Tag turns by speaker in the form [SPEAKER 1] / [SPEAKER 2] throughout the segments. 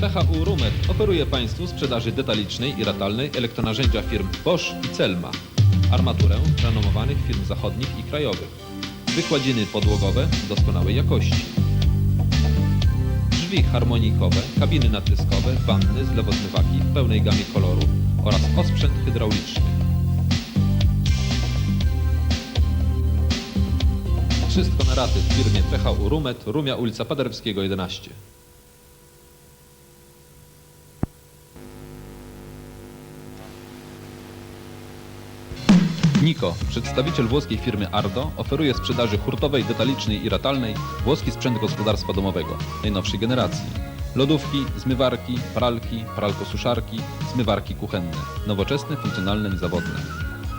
[SPEAKER 1] PHU Rumet oferuje Państwu sprzedaży detalicznej i ratalnej elektronarzędzia firm Bosch i Celma, armaturę renomowanych firm zachodnich i krajowych, wykładziny podłogowe doskonałej jakości, drzwi harmonijkowe, kabiny natyskowe, wanny, zlewozmywaki w pełnej gamie koloru oraz osprzęt hydrauliczny. Wszystko na raty w firmie PHU Rumet, Rumia ulica Paderewskiego 11. Niko, przedstawiciel włoskiej firmy Ardo, oferuje sprzedaży hurtowej, detalicznej i ratalnej włoski sprzęt gospodarstwa domowego najnowszej generacji. Lodówki, zmywarki, pralki, pralkosuszarki, zmywarki kuchenne. Nowoczesne, funkcjonalne, niezawodne.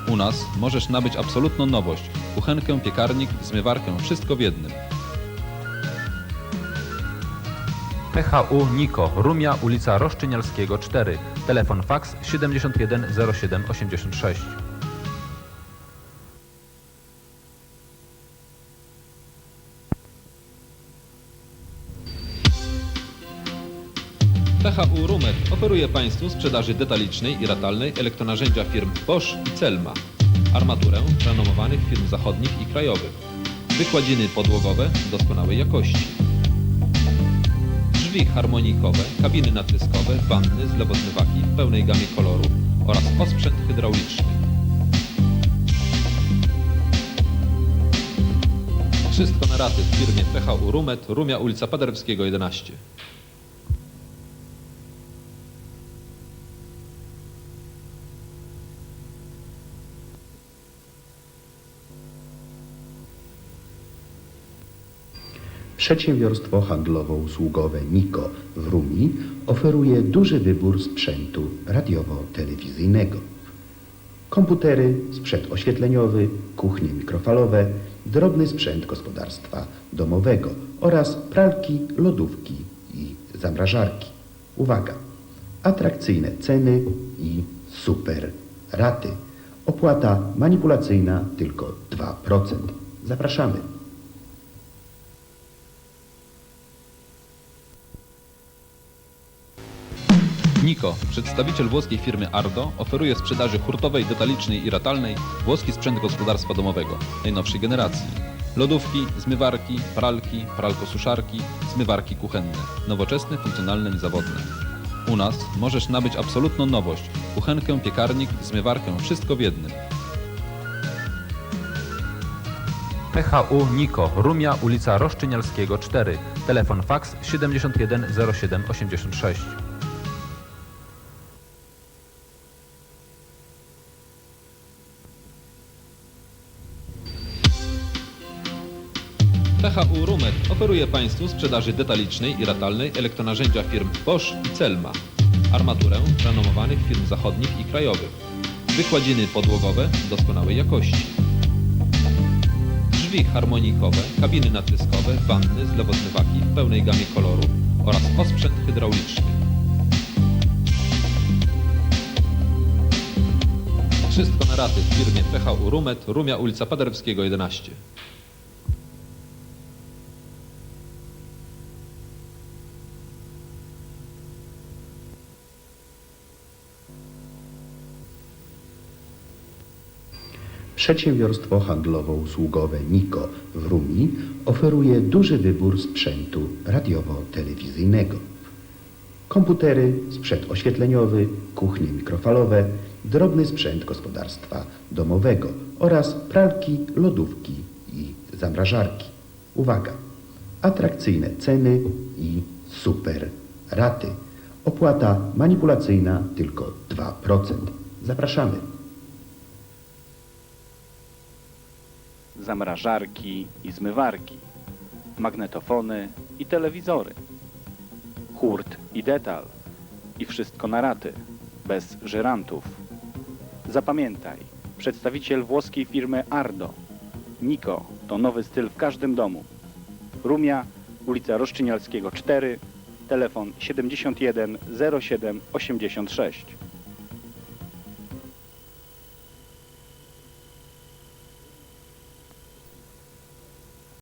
[SPEAKER 1] U nas możesz nabyć absolutną nowość. Kuchenkę, piekarnik, zmywarkę, wszystko w jednym.
[SPEAKER 2] PHU Niko, Rumia, ulica Roszczynialskiego 4. Telefon fax 71
[SPEAKER 1] PHU Rumet oferuje Państwu sprzedaży detalicznej i ratalnej elektronarzędzia firm Bosch i Celma, armaturę renomowanych firm zachodnich i krajowych, wykładziny podłogowe doskonałej jakości, drzwi harmonijkowe, kabiny natyskowe, wanny, zlewozmywaki w pełnej gamie koloru oraz osprzęt hydrauliczny. Wszystko na raty w firmie PHU Rumet, Rumia ulica Paderewskiego 11.
[SPEAKER 3] Przedsiębiorstwo handlowo-usługowe Niko w Rumi oferuje duży wybór sprzętu radiowo-telewizyjnego. Komputery, sprzęt oświetleniowy, kuchnie mikrofalowe, drobny sprzęt gospodarstwa domowego oraz pralki, lodówki i zamrażarki. Uwaga! Atrakcyjne ceny i super raty. Opłata manipulacyjna tylko 2%. Zapraszamy.
[SPEAKER 1] Niko, przedstawiciel włoskiej firmy Ardo, oferuje sprzedaży hurtowej, detalicznej i ratalnej włoski sprzęt gospodarstwa domowego najnowszej generacji. Lodówki, zmywarki, pralki, pralkosuszarki, zmywarki kuchenne. Nowoczesne, funkcjonalne, niezawodne. U nas możesz nabyć absolutną nowość. Kuchenkę, piekarnik, zmywarkę, wszystko w jednym.
[SPEAKER 2] PHU Niko, Rumia, ulica Roszczynialskiego 4. Telefon fax 71 07 86.
[SPEAKER 1] PHU Rumet oferuje Państwu sprzedaży detalicznej i ratalnej elektronarzędzia firm Bosch i Celma, armaturę renomowanych firm zachodnich i krajowych, wykładziny podłogowe doskonałej jakości, drzwi harmonijkowe, kabiny natyskowe, wanny, zlewozmywaki w pełnej gamie koloru oraz osprzęt hydrauliczny. Wszystko na raty w firmie PHU Rumet, Rumia ulica Paderewskiego 11.
[SPEAKER 3] Przedsiębiorstwo handlowo-usługowe Niko w Rumi oferuje duży wybór sprzętu radiowo-telewizyjnego. Komputery, sprzęt oświetleniowy, kuchnie mikrofalowe, drobny sprzęt gospodarstwa domowego oraz pralki, lodówki i zamrażarki. Uwaga! Atrakcyjne ceny i super raty. Opłata manipulacyjna tylko 2%. Zapraszamy.
[SPEAKER 4] Zamrażarki i zmywarki, magnetofony i telewizory, hurt i detal i wszystko na raty, bez żyrantów. Zapamiętaj, przedstawiciel włoskiej firmy Ardo. Niko to nowy styl w każdym domu. Rumia, ulica Roszczynialskiego 4, telefon 71 07 86.